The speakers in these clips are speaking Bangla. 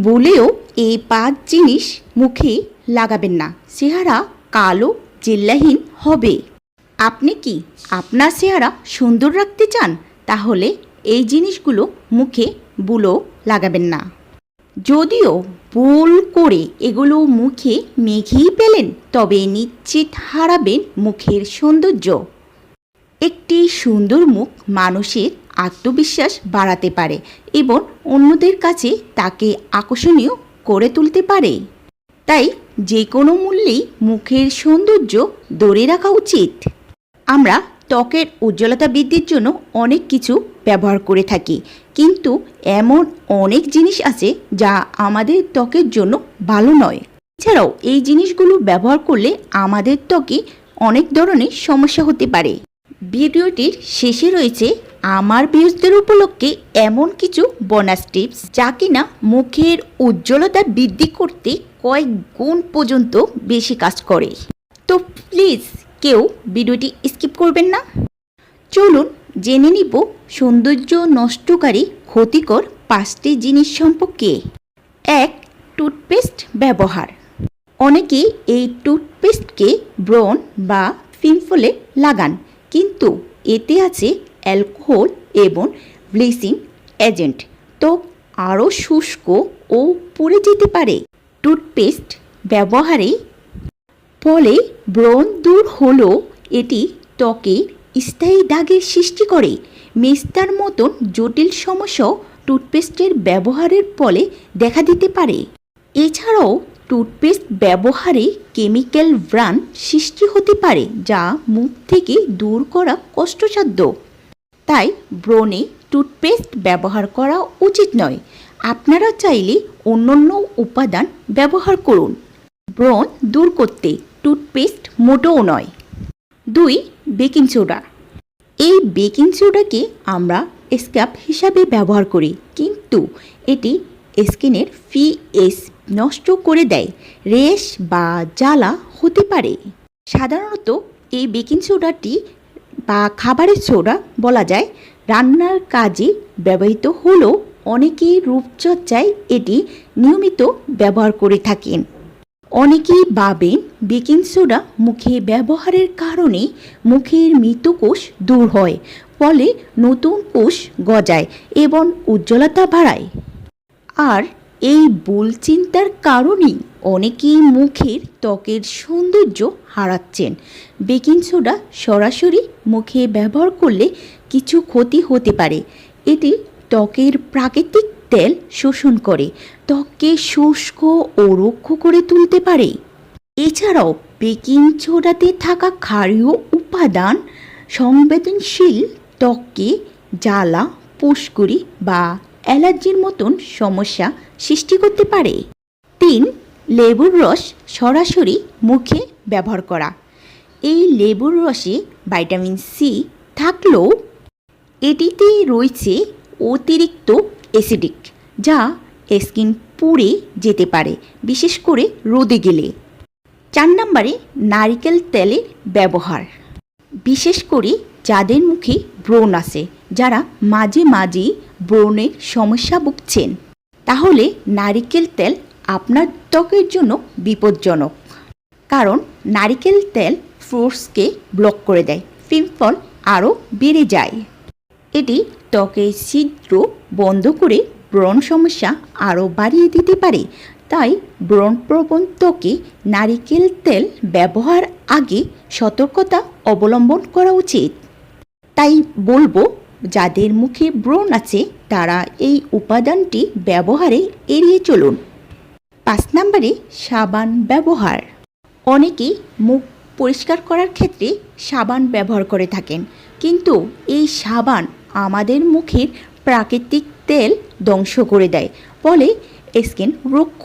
বলেও এই পাঁচ জিনিস মুখে লাগাবেন না। চেহারা কালো, জেল্লাহীন হবে। আপনি কি আপনার চেহারা সুন্দর রাখতে চান? তাহলে এই জিনিসগুলো মুখে বুলো লাগাবেন না। যদিও ভুল করে এগুলো মুখে মেখেই পেলেন, তবে নিশ্চিত হারাবেন মুখের সৌন্দর্য। একটি সুন্দর মুখ মানুষের আত্মবিশ্বাস বাড়াতে পারে এবং অন্যদের কাছে তাকে আকর্ষণীয় করে তুলতে পারে। তাই যে কোনো মূল্যেই মুখের সৌন্দর্য ধরে রাখা উচিত। আমরা ত্বকের উজ্জ্বলতা বৃদ্ধির জন্য অনেক কিছু ব্যবহার করে থাকি, কিন্তু এমন অনেক জিনিস আছে যা আমাদের ত্বকের জন্য ভালো নয়। এছাড়াও এই জিনিসগুলো ব্যবহার করলে আমাদের ত্বকে অনেক ধরনের সমস্যা হতে পারে। ভিডিওটির শেষে রয়েছে আমার ভিউজদের উপলক্ষে এমন কিছু বোনাস টিপস যা কিনা মুখের উজ্জ্বলতা বৃদ্ধি করতে কয়েক গুণ পর্যন্ত বেশি কাজ করে। তো প্লিজ কেউ ভিডিওটি স্কিপ করবেন না। চলুন জেনে নিব সৌন্দর্য নষ্টকারী ক্ষতিকর পাঁচটি জিনিস সম্পর্কে। এক টুথপেস্ট ব্যবহার। অনেকে এই টুথপেস্টকে ব্রণ বা পিম্পলে লাগান। কিন্তু এতে আছে অ্যালকোহল এবং ব্লিচিং এজেন্ট। তো আরও শুষ্ক ও পড়ে যেতে পারে। টুথপেস্ট ব্যবহারে ফলে ব্রণ দূর হলেও এটি ত্বকে স্থায়ী দাগের সৃষ্টি করে। মেস্তার মতন জটিল সমস্যাও টুথপেস্টের ব্যবহারের ফলে দেখা দিতে পারে। এছাড়াও টুথপেস্ট ব্যবহারে কেমিক্যাল ব্রান সৃষ্টি হতে পারে, যা মুখ থেকে দূর করা কষ্টসাধ্য। তাই ব্রণে টুথপেস্ট ব্যবহার করা উচিত নয়। আপনারা চাইলে অন্যান্য উপাদান ব্যবহার করুন। ব্রণ দূর করতে টুথপেস্ট মোটেও নয়। দুই বেকিং সোডা এই বেকিং সোডাকে আমরা স্ক্যাপ হিসাবে ব্যবহার করি, কিন্তু এটি স্কিনের পিএস নষ্ট করে দেয়, রেশ বা জ্বালা হতে পারে। সাধারণত এই বেকিং সোডাটি বা খাবারের সোডা বলা যায়, রান্নার কাজে ব্যবহৃত হলেও অনেকেই রূপচর্চায় এটি নিয়মিত ব্যবহার করে থাকেন। অনেকেই ভাবেন বেকিং সোডা মুখে ব্যবহারের কারণে মুখের মৃত কোষ দূর হয়, ফলে নতুন কোষ গজায় এবং উজ্জ্বলতা বাড়ায়। আর এই ভুল চিন্তার কারণেই অনেকেই মুখের ত্বকের সৌন্দর্য হারাচ্ছেন। বেকিং সোডা সরাসরি মুখে ব্যবহার করলে কিছু ক্ষতি হতে পারে। এটি ত্বকের প্রাকৃতিক তেল শোষণ করে, ত্বককে শুষ্ক ও রুক্ষ করে তুলতে পারে। এছাড়াও বেকিং সোডাতে থাকা ক্ষারীয় উপাদান সংবেদনশীল ত্বককে জ্বালা, পুষ্করি বা অ্যালার্জির মতন সমস্যা সৃষ্টি করতে পারে। তিন, লেবুর রস সরাসরি মুখে ব্যবহার করা। এই লেবুর রসে ভাইটামিন সি থাকলেও এটিতে রয়েছে অতিরিক্ত অ্যাসিডিক, যা স্কিন পুড়ে যেতে পারে, বিশেষ করে রোদে গেলে। চার নম্বরে নারিকেল তেলের ব্যবহার, বিশেষ করে যাদের মুখে ব্রণ আছে, যারা মাঝে মাঝেই ব্রণের সমস্যা ভুগছেন। তাহলে নারিকেল তেল আপনার ত্বকের জন্য বিপজ্জনক। কারণ নারিকেল তেল ফ্রুটসকে ব্লক করে দেয় পিম্পল আরও বেড়ে যায়। এটি ত্বকের ছিদ্র বন্ধ করে ব্রণ সমস্যা আরও বাড়িয়ে দিতে পারে। তাই ব্রণপ্রবণ ত্বকে নারিকেল তেল ব্যবহার আগে সতর্কতা অবলম্বন করা উচিত। তাই বলব, যাদের মুখে ব্রণ আছে, তারা এই উপাদানটি ব্যবহারে এড়িয়ে চলুন। পাঁচ নম্বরে, সাবান ব্যবহার। অনেকেই মুখ পরিষ্কার করার ক্ষেত্রে সাবান ব্যবহার করে থাকেন, কিন্তু এই সাবান আমাদের মুখের প্রাকৃতিক তেল ধ্বংস করে দেয়, ফলে স্কিন রুক্ষ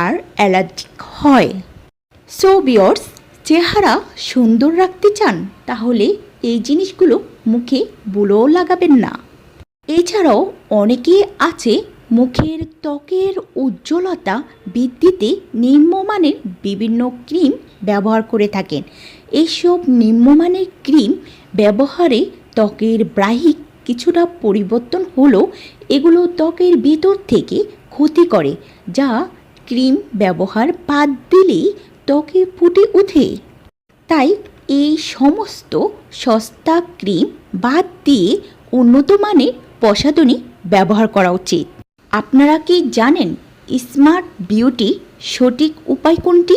আর অ্যালার্জিক হয়। সো বিয়র্স চেহারা সুন্দর রাখতে চান, তাহলে এই জিনিসগুলো মুখে বুলোও লাগাবেন না। এছাড়াও অনেকে আছে মুখের ত্বকের উজ্জ্বলতা বৃদ্ধিতে নিম্নমানের বিভিন্ন ক্রিম ব্যবহার করে থাকেন। এইসব নিম্নমানের ক্রিম ব্যবহারে ত্বকের ব্রাহিক কিছুটা পরিবর্তন হলেও এগুলো ত্বকের ভিতর থেকে ক্ষতি করে, যা ক্রিম ব্যবহার বাদ দিলেই ত্বকে ফুটে ওঠে। তাই এই সমস্ত সস্তা ক্রিম বাদ দিয়ে উন্নত মানের প্রসাধনী ব্যবহার করা উচিত। আপনারা কি জানেন স্মার্ট বিউটি সঠিক উপায় কোনটি?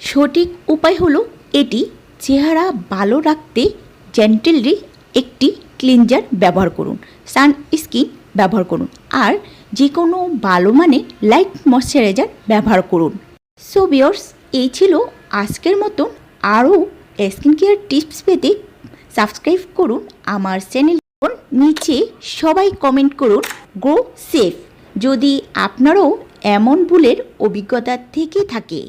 সঠিক উপায় হলো এটি চেহারা ভালো রাখতে জেন্টেলরি একটি ক্লিনজার ব্যবহার করুন, সানস্ক্রিন ব্যবহার করুন, আর যে কোনো ভালো মানে লাইট ময়শ্চারাইজার ব্যবহার করুন। সো বিয়র্স এই ছিল আজকের মতন আরও স্কিন কেয়ার টিপস পেতে সাবস্ক্রাইব করুন আমার চ্যানেল। নিচে সবাই কমেন্ট করুন গো সেফ যদি আপনারও এমন ভুলের অভিজ্ঞতা থেকে থাকে।